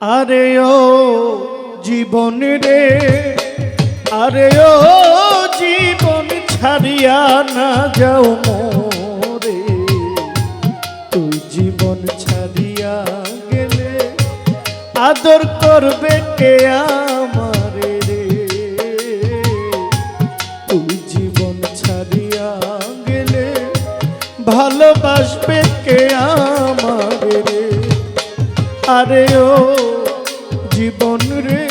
আরে ও জীবন রে, আরে ও জীবন ছাড়িয়া না যাও মোরে। তুই জীবন ছাড়িয়া গেলে আদর করবে কে আমারে আরে ও জীবন রে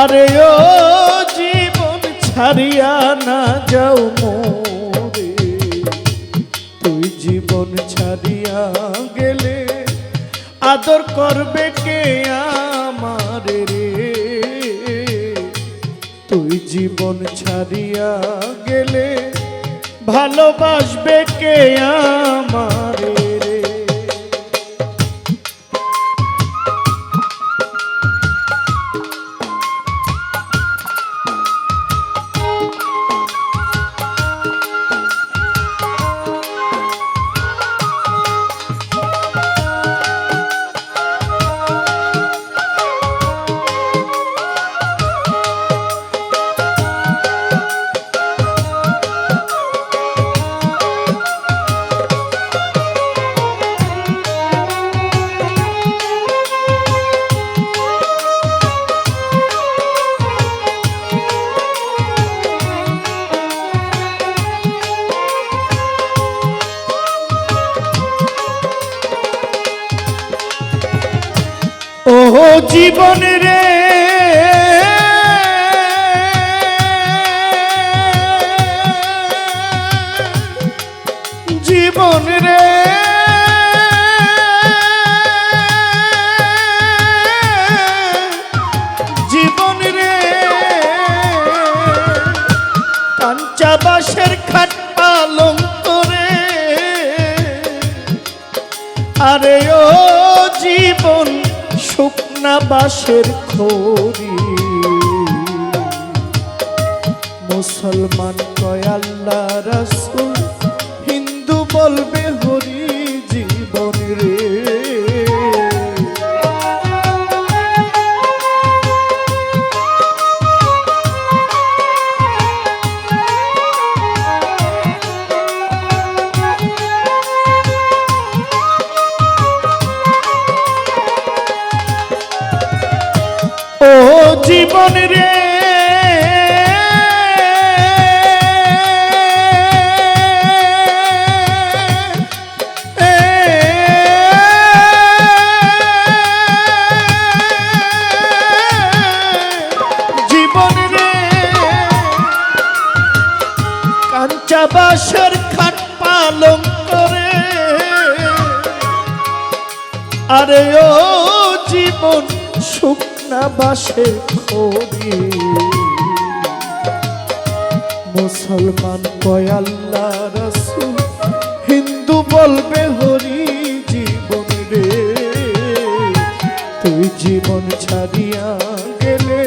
আরে ও জীবন ছাড়িয়া না যাও মোরে। তুই জীবন ছাড়িয়া গেলে আদর করবে কে আমারে রে? তুই জীবন ছাড়িয়া গেলে ভালোবাসবে কে আমারে? ও জীবন রে। জীবন রে। জীবন রে। কাঞ্চা বাসের খাট পালং করে আরে ও শুকনা বাসের খড়ি। মুসলমান কয় আল্লাহ রাসুল হিন্দু বলবে জীবন রে। জীবন রে। কাঞ্চা বাসের খাট পালন করে। আরে ও জীবন শুকনা বাসে মুসলমান কয় রসুল, হিন্দু বলবে হরি জীবন রে। তুই জীবন ছাড়িয়া গেলে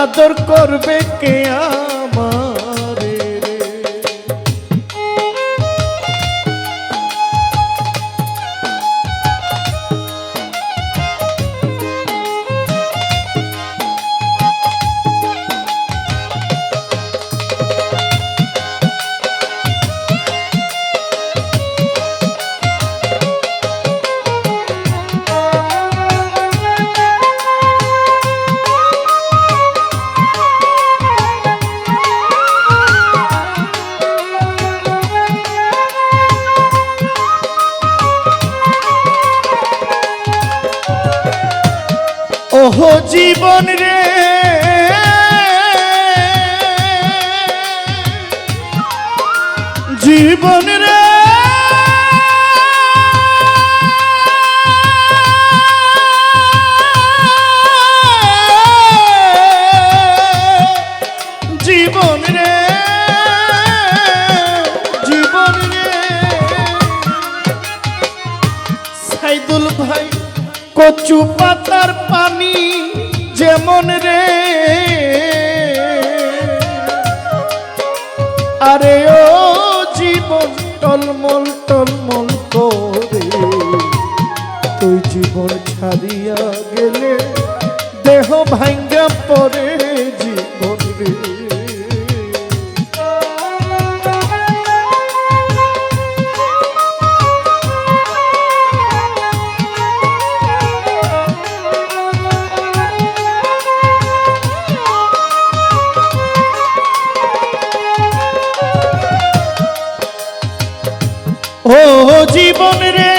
আদর করবে কেয়া জীবন রে। জীবন রে। জীবন রে। জীবন রে। সাইদুল ভাই কচু পাতার পানি যেমন রে? আরে ও জীবন টলমল টলমল করে। তুই জীবন ছাড়িয়া গেলে দেহ ভাঙ্গা ও জীবন রে।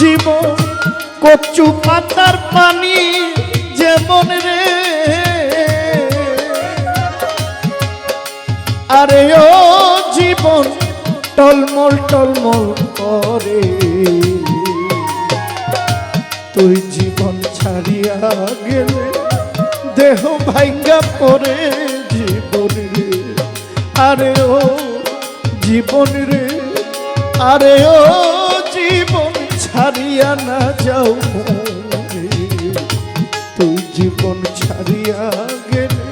জীবন কচু পাতার পানি যেমন রে। আরে ও জীবন টলমল টলমল করে। আরে ও জীবন ছাড়িয়া না যাও। তুই জীবন ছাড়িয়া গেলে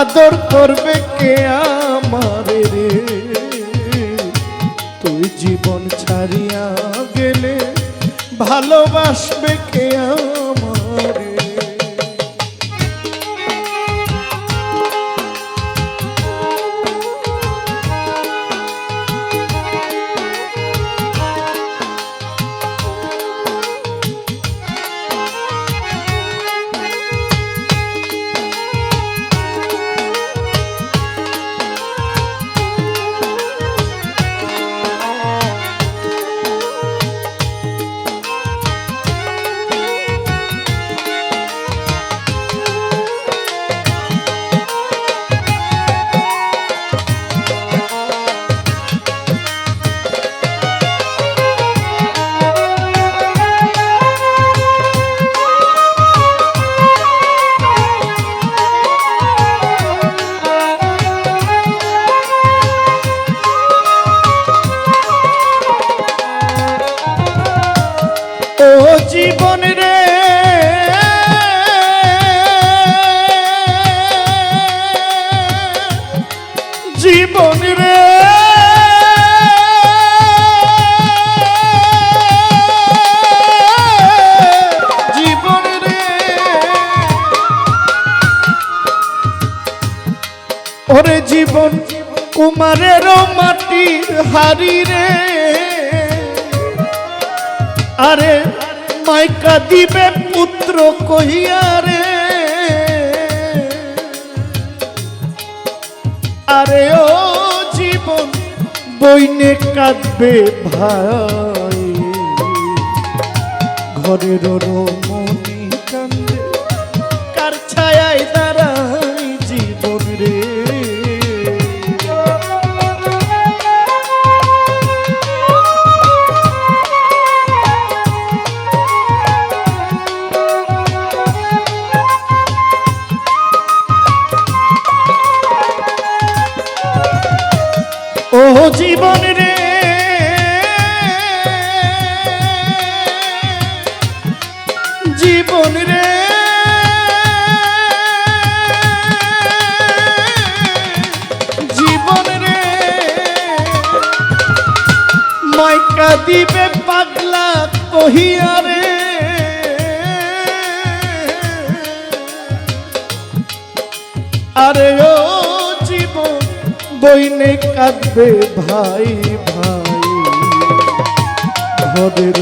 আদর করবে কে আমারে রে তুই জীবন ছাড়িয়া গেলে ভালোবাসবে কে আমারে কুমারের মাটির হারি রে। আরে মাইকা দিবে পুত্র কহিয়া রে। আরে ও জীবন বইনে কাঁদবে ভাই। ঘরের রমণী ও জীবন রে। জীবন রে। জীবন রে। মাইকা দিবে পাগলা কহিয়া রে। বইনে কাঁদবে ভাই ভাই। ঘরের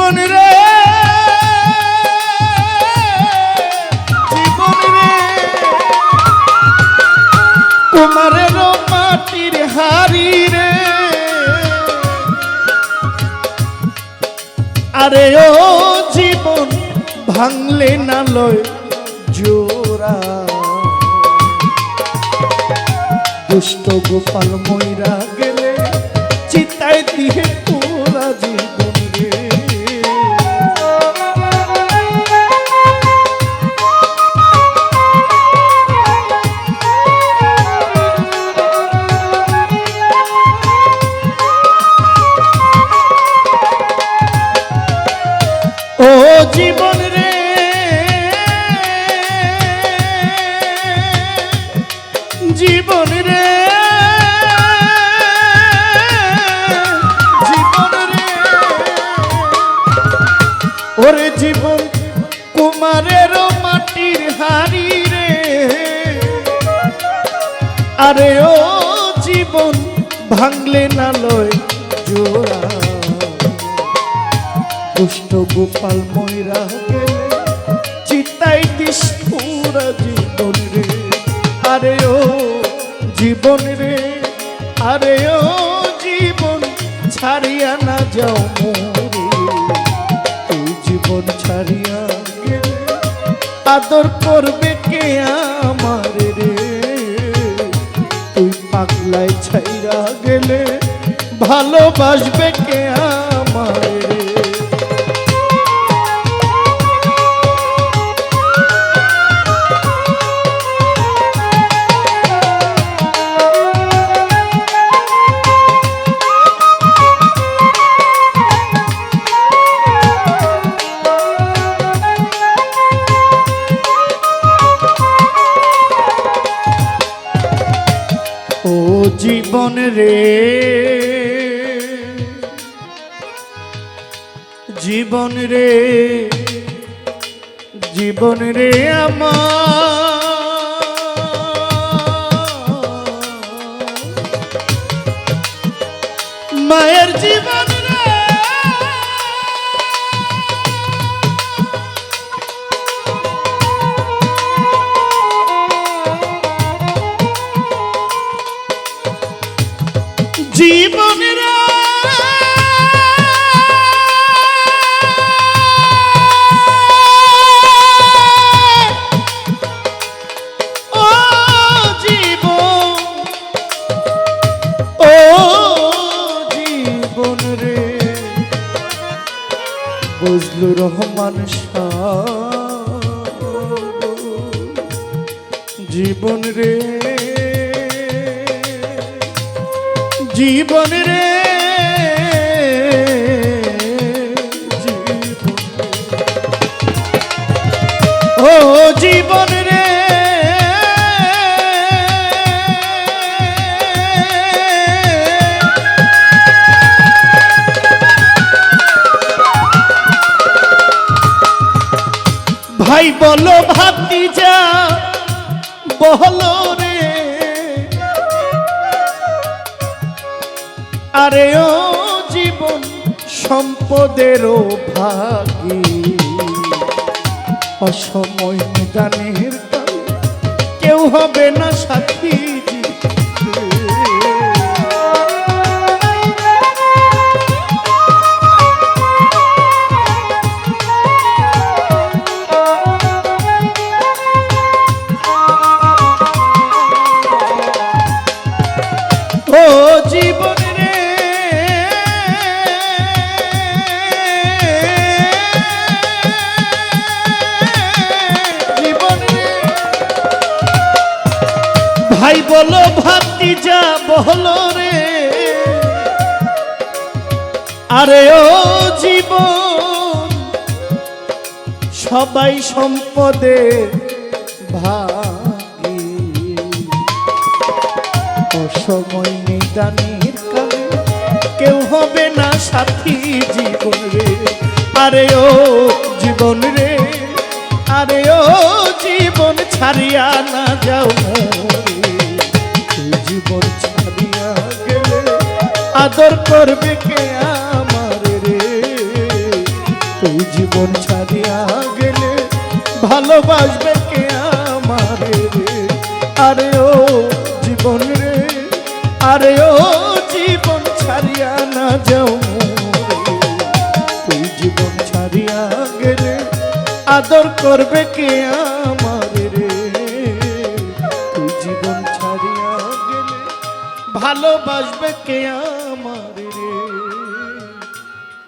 জীবন রে। জীবন রে। কুমারের মাটির হারি রে। আরে ও জীবন ভাঙলে না লয় জোড়া। দুষ্ট গোপাল ময়রা গেলে চিতায় দিয়ে আরে ও জীবন ভাঙলে না লয় জোড়া। দুষ্ট গোপাল ময়রা গেলে চিতাই দিস পুরা জীবন রে। আরে ও জীবন রে, আরে ও জীবন ছাড়িয়া না যাও মোরে। এই জীবন ছাড়িয়া গেলে আদর করবে ছাইরা গেলে ভালোবাসবে কে আমার জীবন রে। জীবন রে জীবন রে আমার। মায়ের জীবন রহমান জীবন রে জীবন রে। বহলো রে। আরে ও জীবন সম্পদেরও ভাগী। অসময় দানের কেউ হবে না সাথী। বলো ভাতি যা বলো রে। আরে ও জীবন, সবাই সম্পদে ভাগী। অসময় নিদানের কালে কেউ হবে না সাথী জীবন রে। আরে ও জীবন রে, আরে ও জীবন ছাড়িয়া না যাও জীবন ছাড়িয়া গেলে আদর করবে কে আমার রে? তুই জীবন ছাড়িয়া গেলে ভালোবাসবে কে আমার রে? আরে ও জীবন রে, আরে ও জীবন ছাড়িয়া না যাও তুই জীবন ছাড়িয়া গেলে আদর করবে কে আমার ভালোবাসবে কে আমার রে?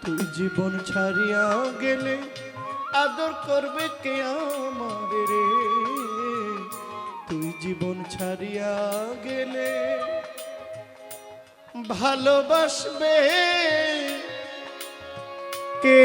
তুই জীবন ছাড়িয়া গেলে আদর করবে কে আমার রে? তুই জীবন ছাড়িয়া গেলে ভালোবাসবে কে